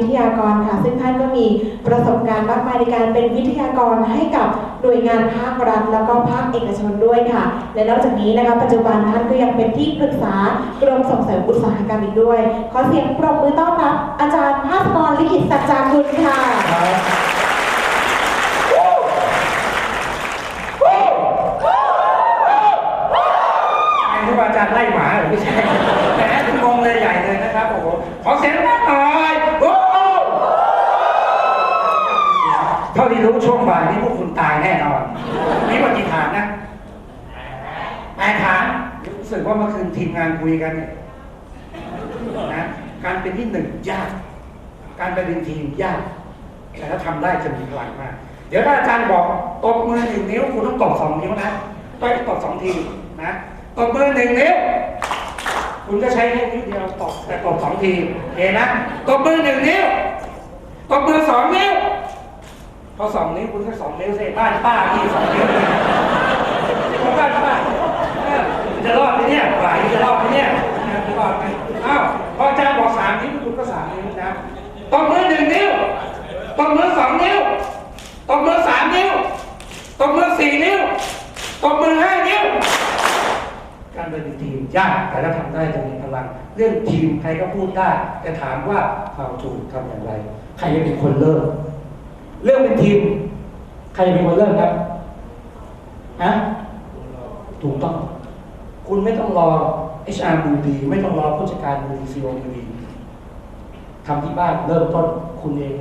วิทยากรค่ะ ซึ่งท่านก็มีประสบการณ์มากมายในการเป็นวิทยากรให้กับหน่วยงานภาครัฐ แล้วก็ภาคเอกชนด้วยค่ะ และนอกจากนี้นะคะปัจจุบันท่านก็ยังเป็นที่ปรึกษากรมส่งเสริมอุตสาหกรรมอีกด้วย ขอเสียงปรบมือต้อนรับ อาจารย์ภาสกรลิขิตสัจจาคุณค่ะอาอาจารย์ไล่หมาเหรือไม่ใช่แหมถึงงงเลยใหญ่เลยนะครับโอ้โหขอเสียง เท่าที่รู้ช่วงบ่ายนี้พวกคุณตายแน่นอนนี่ว่ากี่ฐานนะแปดฐานรู้สึกว่าเมื่อคืนทีมงานคุยกันเนี่ยนะการเป็นที่หนึ่งยาก การเป็นทีมยาก แต่ถ้าทำได้จะมีพลังมาก เดี๋ยวถ้าอาจารย์บอกตบมือหนึ่งนิ้วคุณต้องตบสองนิ้วนะต้องตบสองทีนะตบมือหนึ่งนิ้วคุณก็ใช้แค่นิ้วเดียวตบแต่ตบสองทีโอเคนะตบมือหนึ่งนิ้วตบมือสองนิ้ว พอสองนิ้วคุณก็สองนิ้วสิบ้านป้าที่สองนิ้วบ้านป้าจะรอดไหมเนี่ยฝ่ายจะรอดไหมเนี่ยจะรอดไหมอ้าวพออาจารย์บอกสามนิ้วคุณก็สามนิ้วนะตบมือหนึ่งนิ้วตบมือสองนิ้วตบมือสามนิ้วตบมือสี่นิ้วตบมือห้านิ้วการเป็นทีมยากแต่ถ้าทำได้จะมีพลัง เรื่องทีมใครก็พูดได้แต่ถามว่า how to ทำอย่างไร ใครจะเป็นคนเริ่ม เรื่องเป็นทีม ใครจะเป็นคนเริ่มครับฮะถูกต้อง คุณไม่ต้องรอ HR ดูดี ไม่ต้องรอผู้จัดการดูดีซีโอดูดีทำที่บ้านเริ่มต้นคุณเอง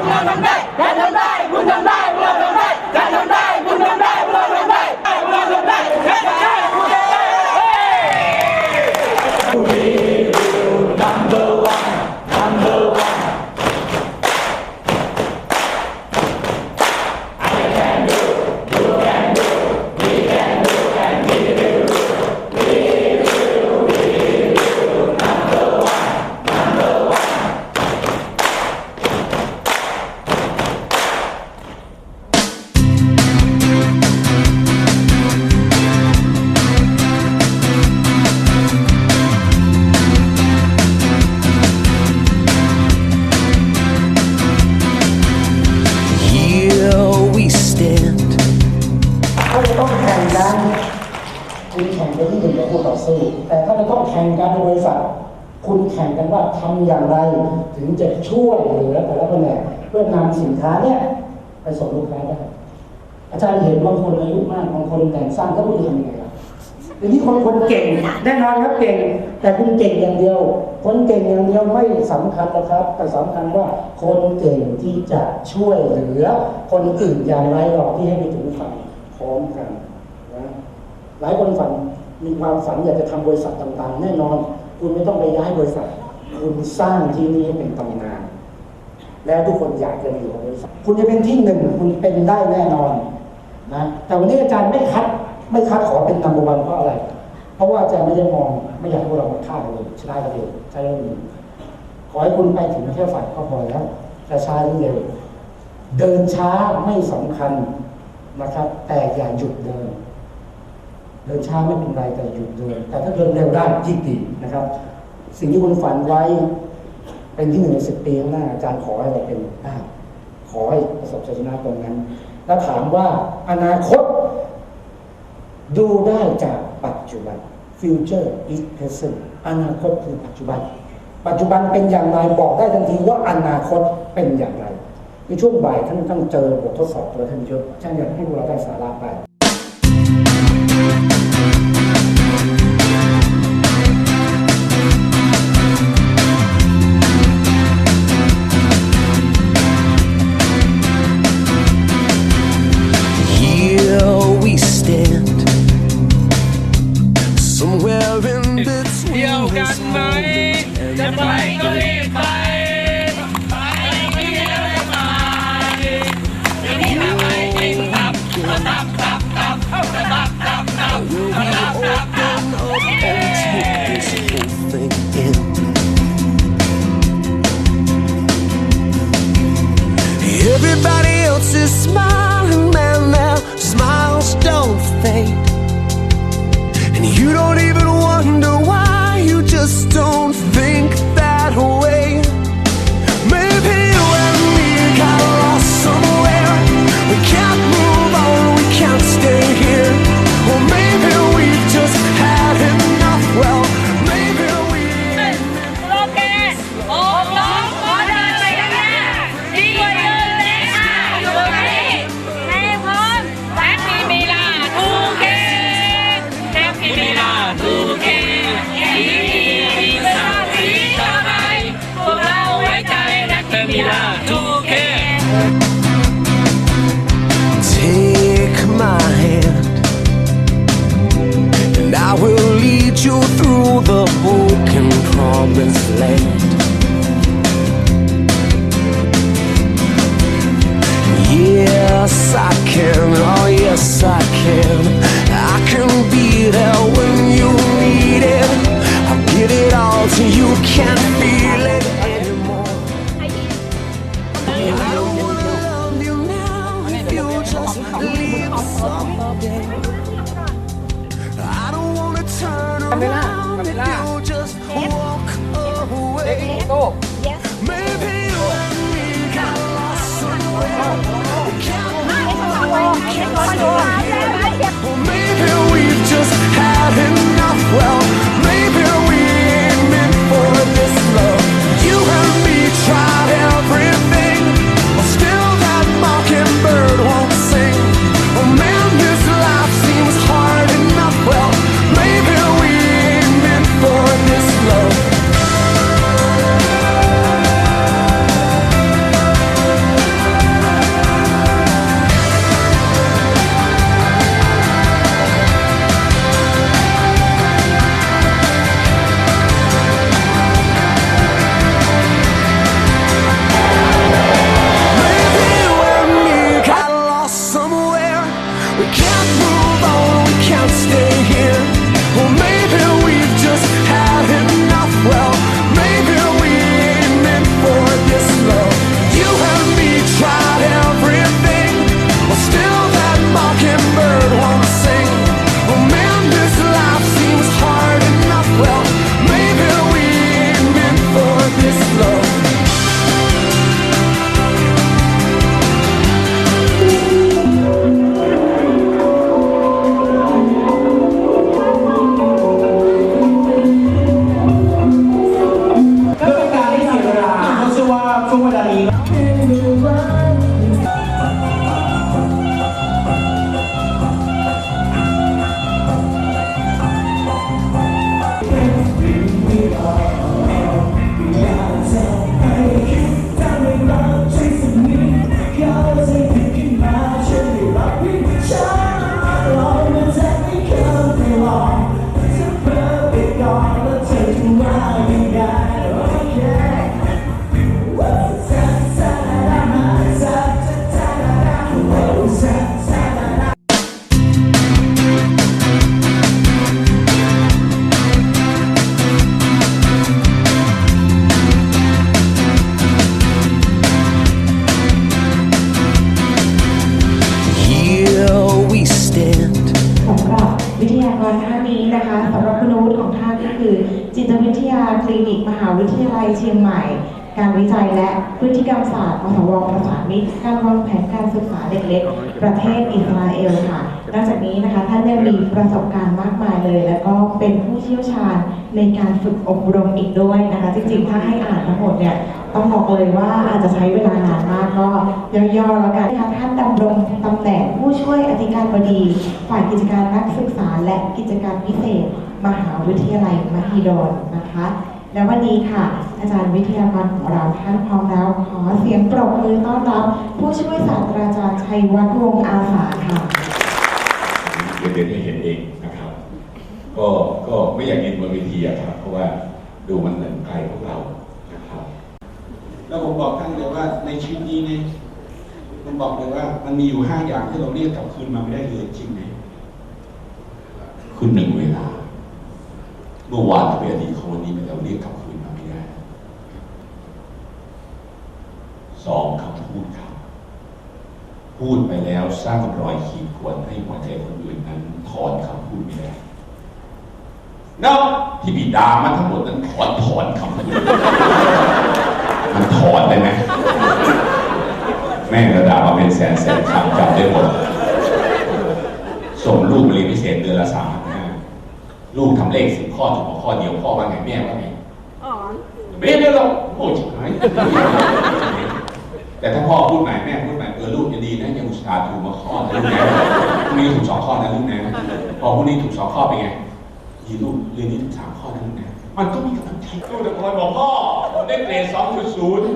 不要等待，来等待，不。 อาจารย์เห็นบางคนอายุมากบางคนแต่งสั้นก็ไม่รู้ทำยังไงล่ะทีนี้คนคนเก่งแน่นอนครับเก่ง แต่คุณเก่งอย่างเดียว คนเก่งอย่างเดียวไม่สำคัญนะครับ แต่สำคัญว่าคนเก่งที่จะช่วยเหลือ คนอื่นอย่างไรหรอกที่ให้ไปถึงฝันพร้อมกันนะหลายคนฝันมีความฝันอยากจะทำบริษัทต่างๆ แน่นอน คุณไม่ต้องไปย้ายบริษัท คุณสร้างที่นี่ให้เป็นตำนาน แล้วทุกคนอยากจะอยู่กับบริษัทคุณจะเป็นที่หนึ่งคุณเป็นได้แน่นอน นะแต่วันนี้อาจารย์ไม่คัดไม่คัดขอเป็นนัมเบอร์วันเพราะอะไร เพราะว่าอาจารย์ไม่ได้มองไม่อยากให้พวกเรามาฆ่ากันเลยชนะกันเลยใช่ไหมขอให้คุณไปถึงแค่ฝันก็พอแล้วแต่ช้าหรือเร็วเดินช้าไม่สำคัญนะครับ แต่อย่าหยุดเดิน เดินช้าไม่เป็นไรแต่หยุดเดิน แต่ถ้าเดินเร็วได้ยิ่งดีนะครับ สิ่งที่คุณฝันไว้ เป็นที่หนึ่งในสิบปีข้างหน้าอาจารย์ขอให้เราเป็นได้ขอให้ประสบชัยชนะตรงนั้น แล้วถามว่าอนาคต ดูได้จากปัจจุบัน future is present อนาคตคือปัจจุบัน ปัจจุบันเป็นอย่างไรบอกได้ทันทีว่าอนาคตเป็นอย่างไรในช่วงบ่ายท่านต้องเจอบททดสอบตัวท่านเยอะท่านอยากให้พวกเราได้สาระไป กันไหม จะไปก็รีบไป ไปไม่เที่ยวไม่ไปจะมีอะไรกินตับตับตับตับตับตับตับตับ Will we open up and take this whole thing in? Everybody else is smiling, man. Their smiles don't fade. And you don't even wonder why. Lead you through the broken promised land. Yes, I can. Oh, yes, I can. I can be there when you need it. I'll give it all till you can't feel it ตวิทยาคลินิก มหาวิทยาลัยเชียงใหม่ การวิจัยและพฤติกรรมศาสตร์มหาวประสานมิตรการวางแผนการศึกษาเด็กเล็ก ประเทศอิสราเอลค่ะ นอกจากนี้นะคะท่านยังมีประสบการณ์มากมายเลย แล้วก็เป็นผู้เชี่ยวชาญในการฝึกอบรมอีกด้วยนะคะ จริงๆ ถ้าให้อ่านทั้งหมดเนี่ยต้องบอกเลยว่าอาจจะใช้เวลานานมากก็ย่อๆแล้วกันนะคะท่านดำรงตำแหน่งผู้ช่วยอธิการบดี ฝ่ายกิจการนักศึกษาและกิจการพิเศษ มหาวิทยาลัยมหิดลนะคะ และวันนี้ค่ะ อาจารย์วิทยากรของเราท่านพร้อมแล้ว ขอเสียงปรบมือต้อนรับ ผู้ช่วยศาสตราจารย์ชัยวัฒน์วงศ์อาสาค่ะ เดี๋ยวเดินให้เห็นเองนะครับ ก็ก็ไม่อยากยืนบนเวทีอะครับ เพราะว่าดูมันเหมือนไกลพวกเรานะครับ แล้วผมบอกท่านเลยว่าในชีวิตนี้เนี่ยผมบอกเลยว่ามันมีอยู่ห้าอย่างที่เราเรียกกลับคืนมาไม่ได้เลยจริงไหมคือหนึ่งเวลาเมื่อวานเป็นอดีตของวันนี้เราเรียกกลับคืนมาไม่ได้สองคำพูดครับ พูดไปแล้วสร้างรอยขีดข่วนให้หัวใจคนอื่นนั้นถอนคำพูดไม่ได้นอกที่บิดามันทั้งหมดนั้นถอนถอนคำพูดมันถอนได้ไหมแม่งระดามาเป็นแสนแสนคำจำได้หมดส่งลูกมาเรียนพิเศษเดือนละสาม ลูกทำเลขสิบข้อถูกมาข้อเดียวพ่อว่าไงแม่ว่าไงไม่ได้หรอกโง่ชิบหายแต่ถ้าพ่อพูดใหม่แม่พูดใหม่เออลูกจะดีนะยังอุตส่าห์ถูกมาข้อนะลูกนะพรุ่งนี้ถูกสองข้อนะลูกนะพอพรุ่งนี้ถูกสองข้อเป็นไงยีลูกเรียนนี้ถูกสามข้อนะลูกนะมันก็มีกำลังใจลูกตะโกนบอกพ่อผมได้เกรดสองจุดศูนย์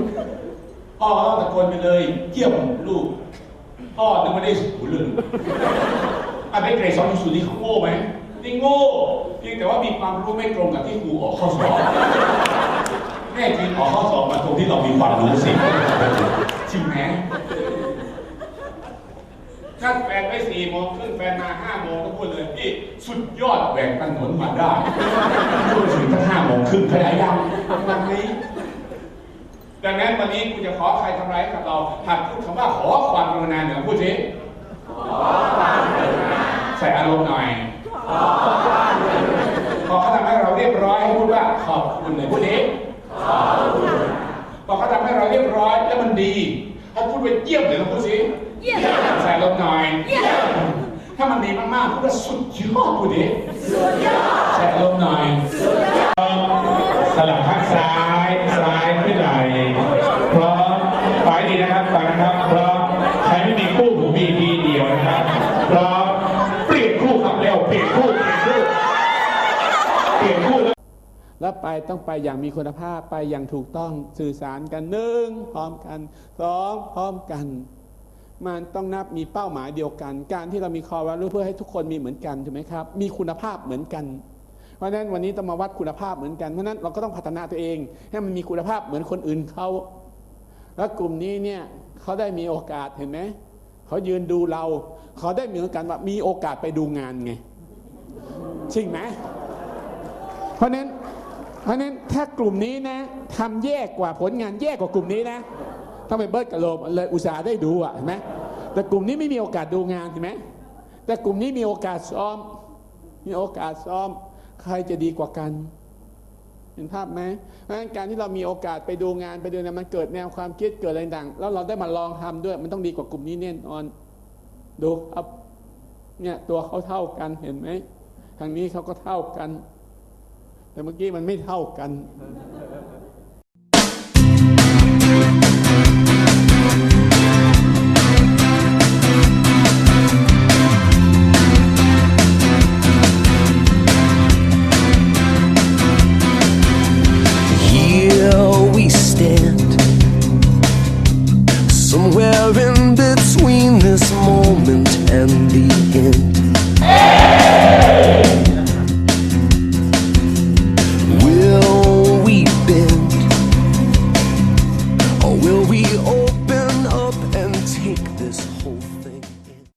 พ่อก็ต้องตะโกนไปเลยเยี่ยมลูกพ่อนึกไม่ได้ศูนย์เลยอันเป็นเกรดสองศูนย์นี่เขาโง่ไหม นี่โง่เพียงแต่ว่ามีความรู้ไม่ตรงกับที่ครูออกข้อสอบแน่จริงออกข้อสอบมาตรงที่เรามีความรู้สิจริงไหมถ้าแฟนไปสี่โมงครึ่งแฟนมาห้าโมงก็พูดเลยพี่สุดยอดแหวกถนนมาได้พูดถึงตั้งห้าโมงครึ่งขยายยังวันนี้ดังนั้นวันนี้กูจะขอใครทำร้ายกับเราหัดพูดคำว่าขอความกรุณาเหนือพูดสิขอความกรุณาใส่อารมณ์หน่อย พอเขาทำให้เราเรียบร้อยให้พูดว่าขอบคุณเลยพูดนี้พอเขาทำให้เราเรียบร้อยแล้วมันดีให้พูดว่าเยี่ยมเลยลองพูดสิใส่อารมณ์หน่อยถ้ามันดีมากๆพูดว่าสุดยอดพูดดิใส่อารมณ์หน่อยสลับข้างซ้ายซ้ายขึ้นไหลพร้อมฝ่ายดีนะครับฝ่ายนะครับพร้อมใครไม่มีคู่ผมมีทีเดียวนะครับพร้อมเปลี่ยนคู่ครับเร็วเปลี่ยนคู่เปลี่ยนคู่เปลี่ยนคู่แล้ว แล้ว ไปต้องไปอย่างมีคุณภาพไปอย่างถูกต้องสื่อสารกันหนึ่งพร้อมกันสองพร้อมกัน มันต้องนับมีเป้าหมายเดียวกัน การที่เรามีคอวัลลูเพื่อให้ทุกคนมีเหมือนกันถูกไหมครับ มีคุณภาพเหมือนกัน เพราะฉะนั้นวันนี้ต้องมาวัดคุณภาพเหมือนกันเพราะนั้นเราก็ต้องพัฒนาตัวเอง ให้มันมีคุณภาพเหมือนคนอื่นเขาแล้วกลุ่มนี้เนี่ยเขาได้มีโอกาสเห็นไหมเขายืนดูเราเขาได้มีโอกาสว่ามีโอกาสไปดูงานไงจริงไหมเพราะนั้น เพราะนั้นถ้ากลุ่มนี้นะทำแย่กว่าผลงานแย่กว่ากลุ่มนี้นะต้องไปเบิร์ดกับโลมเลยอุตสาห์ได้ดูอะเห็นไหมแต่กลุ่มนี้ไม่มีโอกาสดูงานเห็นไหมแต่กลุ่มนี้มีโอกาสซ้อม มีโอกาสซ้อม ใครจะดีกว่ากัน เห็นภาพไหมเพราะฉะนั้นการที่เรามีโอกาสไปดูงานไปดูเนี่ยมันเกิดแนวความคิดเกิดอะไรต่างแล้วเราได้มาลองทำด้วย มันต้องดีกว่ากลุ่มนี้แน่นอนดูครับเนี่ยตัวเขาเท่ากันเห็นไหมทางนี้เขาก็เท่ากัน แต่เมื่อกี้มันไม่เท่ากัน